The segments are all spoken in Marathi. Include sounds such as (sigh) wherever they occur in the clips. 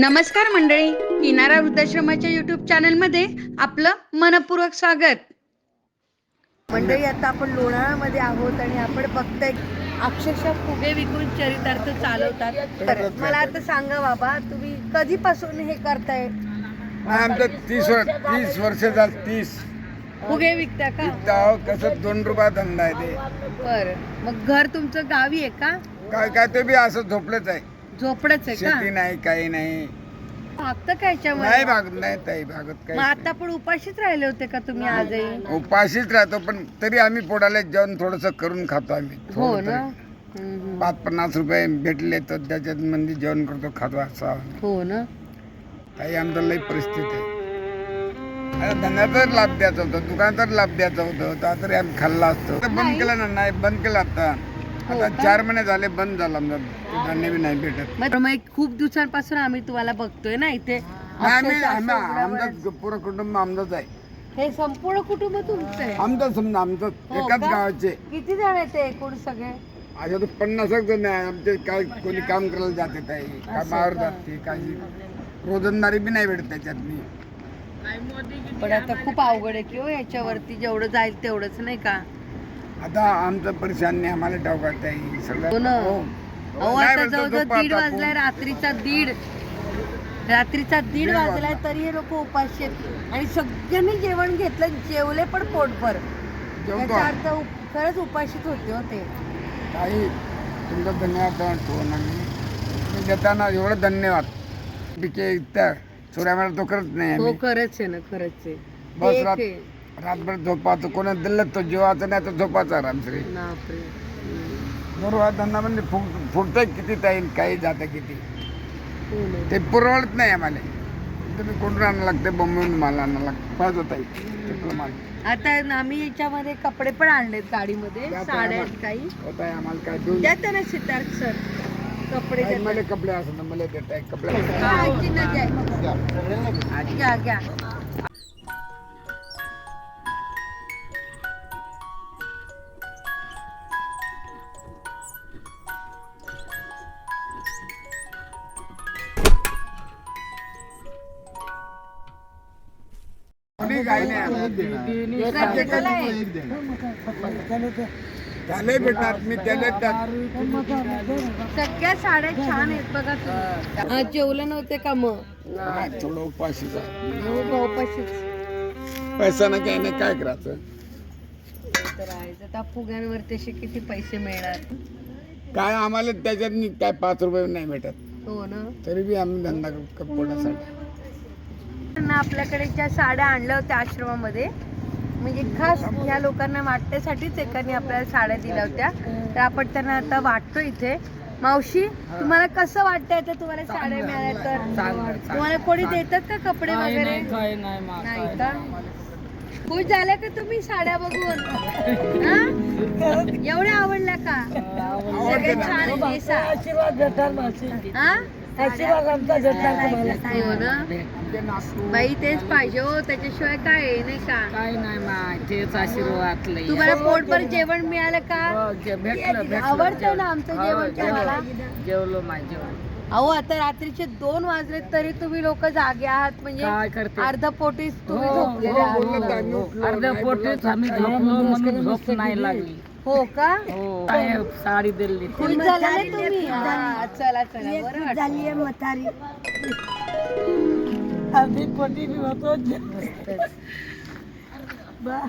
नमस्कार मंडळी किनारा वृद्धाश्रमाच्या युट्यूब चॅनलमध्ये आपलं मनपूर्वक स्वागत. मंडळी आता आपण लोणावळ्यामध्ये आहोत आणि आपण बघताय अक्षरशः फुगे विकून चरितार्थ चालवतात. तर मला आता सांगा बाबा तुम्ही कधीपासून हे करताय? आमचं तीस वर्ष तीस वर्ष झालं तीस. फुगे विकता का? इथं कसं दोन रुपया धंदा आहे ते. बर. मग घर तुमचं गावी आहे का? काय काय ते बी असं झोपलंच आहे. झोपडच आहे शेती का नाही काही नाही. भागतं नाही भागत नाही ताई भागत मग काही आता पण उपाशीच राहिले होते का तुम्ही आजही? उपाशीच राहतो पण तरी आम्ही पोटाला जेवण थोडस करून खातो आम्ही हो थोडं ना? तरी. हम्म, हम्म. पाच पन्नास रुपये भेटले तर त्याच्यात मध्ये जेवण करतो खातो असं. हो ना? काही आमचं लई परिस्थिती आहे. आता धंद्याचा लाभ द्यायचा होता दुकानाचा लाभ द्यायचा होता तर तरी आम्ही खाल्ला असतो. बंद केलं ना नाही बंद केलं आता. आता चार महिने झाले बंद झालं आमचं. धान्य बी नाही भेटत. मग मग एक खूप दिवसांपासून आम्ही तुम्हाला बघतोय ना इथे. नाही, आम्ही अक्षरशः आम्ही उघड्यावरच. आमचं पुरं कुटुंब आमचंच आहे. हे संपूर्ण कुटुंब तुमचं आहे. समजा आमचं हो एकाच का? गावाचे. किती जण आहेत ते एकूण सगळे? आता तर पन्नास जण आहे. आमचे काय कोणी काम करायला जाते ताई कामावर? जाते काही रोजंदारी बी नाही भेटत त्याच्यातनी पण आता खूप अवघड आहे की हो याच्यावरती जेवढं जाईल तेवढंच नाही का? आता आमचं परेशानी आम्हाला टावकात आहे हो सगळं. ना. हो. अहो नाही आता भेटत जवळजवळ झोपा दीड वाजलाय रात्रीचा दीड. रात्रीचा दीड दीड वाजलाय वाजला. तरी हे लोक उपाशी आहेत. आणि सगळ्यांनी जेवण घेतलं जेवले पण पोटभर. जेवतो. याचा अर्थ उप- खरंच उपाशीच होते हो ते. काही तुमचा धन्यवाद ठेवून तुम्ही देताना एवढं धन्यवाद. पिके त्या चोऱ्या मला तो करत नाही हो आम्ही. खरंच आहे ना खरंच आहे. बस एक रात आहे. रातभर झोपाचं कोणा दिलं तो जेवायचं नाही तर झोपाचं आरामश्री बापरे. बरोबर धंदा म्हणजे फुट फुटतंय किती ताई काही जातं किती हो ना. ते पुरवळत नाही आम्हाला तुम्ही कोण आणायला लागते बंबईहून माल आणायला लागतं पाहिजे ताई तिथलं माल आता आम्ही याच्यामध्ये कपडे पण आणलेत गाडीमध्ये द्या ते साड्या आहेत आम्हाला. काही होत आहे आम्हाला काय देऊ द्या त्यांना सिद्धार्थ सर कपडे. मला कपडे असं मला देत आहे कपडे द्या. घ्या घ्या कोणी काही नाही आम्हाला. प्रत्येकाला आहे. त्याला भेटणार. मी त्याला त्यात सगळ्या साड्या छान आहेत बघा तुम्ही. आज जेवलं नव्हते का मग? थोडं उपाशीच आहे हो का, उपाशीच. पैसा ना काही नाही काय करायचं? तर आहेच. आता फुग्यांवरती असे किती पैसे मिळणार? काय आम्हाला त्याच्यात नी काय पाच रुपये नाही भेटत. हो ना. तरी बी आम्ही धंदा पोटासाठी. त्यांना आपल्याकडे ज्या साड्या आणल्या होत्या आश्रमामध्ये म्हणजे खास ह्या लोकांना वाटण्यासाठीच एकाने आपल्याला साड्या दिल्या होत्या. तर आपण त्यांना आता वाटतो इथे. मावशी तुम्हाला कसं वाटतंय आता तुम्हाला साड्या मिळाल्या तर? तुम्हाला कोणी देतात का कपडे वगैरे? नाही का? खुश झाल्या का तुम्ही साड्या बघून? (laughs) एवढ्या आवडल्या का? सगळे छान आहे, नेसा. हा? हो बाई तेच पाहिजे हो त्याच्याशिवाय काय आहे, नाही का? काय नाही मा तेच आशीर्वाद तुम्हाला पोटभर जेवण. मिळालं का? हो, भेटलं भेटलं आवडतं ना आमचं जेवण तुम्हाला जेवलो माय जेवण. अहो आता रात्रीचे दोन वाजले तरी तुम्ही लोक जागे आहात. म्हणजे काय करते? अर्ध पोटीस तुम्ही हो, झोपलेले हो, आहात. बोललो तर ना. आम्ही झोपलो म्हणून झोप नाही लागली. हो का? हो. काय साडी दिली. खुश झाला ना तुम्ही? हा, चला चला बरं वाटलं.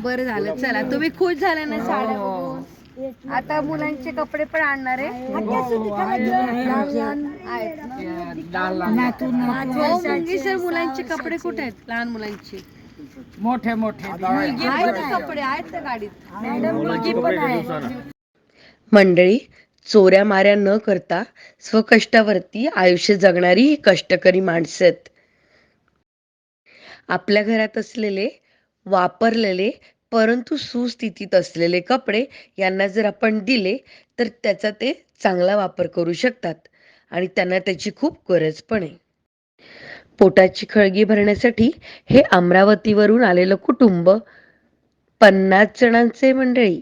बरं झालं चला. तुम्ही खुश झाले ना साड्या बघून? आता मुलांचे कपडे पण आणणार आहे. आहेत. ना? हो मुंगी सर मुलांचे कपडे कुठे आहेत? लहान मुलांचे. मोठे मोठे. कपडे आहेत गाडीत. मुलगी पण आहे. मंडळी चोऱ्या माऱ्या न करता स्वकष्टावरती आयुष्य जगणारी ही कष्टकरी माणसं आहेत. आपल्या घरात असलेले वापरलेले परंतु सुस्थितीत असलेले कपडे यांना जर आपण दिले तर त्याचा ते चांगला वापर करू शकतात आणि त्यांना त्याची खूप गरज पण आहे. पोटाची खळगी भरण्यासाठी हे अमरावतीवरून आलेलं कुटुंब पन्नास जणांचे मंडळी.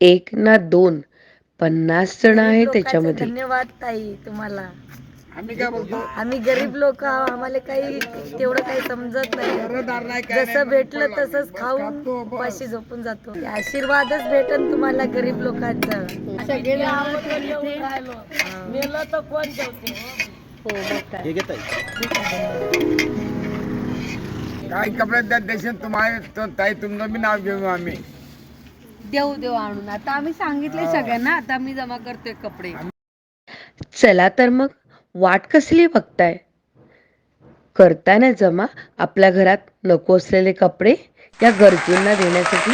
एक ना दोन पन्नास जण आहे त्याच्यामध्ये. धन्यवाद ताई तुम्हाला. आम्ही काय बोलतो? आम्ही गरीब लोक आम्हाला काही तेवढं काही समजत नाही. घरदार नाही काय जसं भेटलं तसंच खाऊन पाशी झोपून जातो. आशीर्वादच भेटन तुम्हाला गरीब लोकांचा. कोण जेवते काय कपडे त्या देशात तुम्हाला तो- ताई तुमचं बी नाव घेऊ आम्ही. देऊ देऊ आणून. आता आम्ही सांगितले सगळ्यांना आता आम्ही जमा करतोय कपडे. चला तर मग वाट कसली बघताय? करताना जमा आपल्या घरात नको असलेले कपडे या गरजूंना देण्यासाठी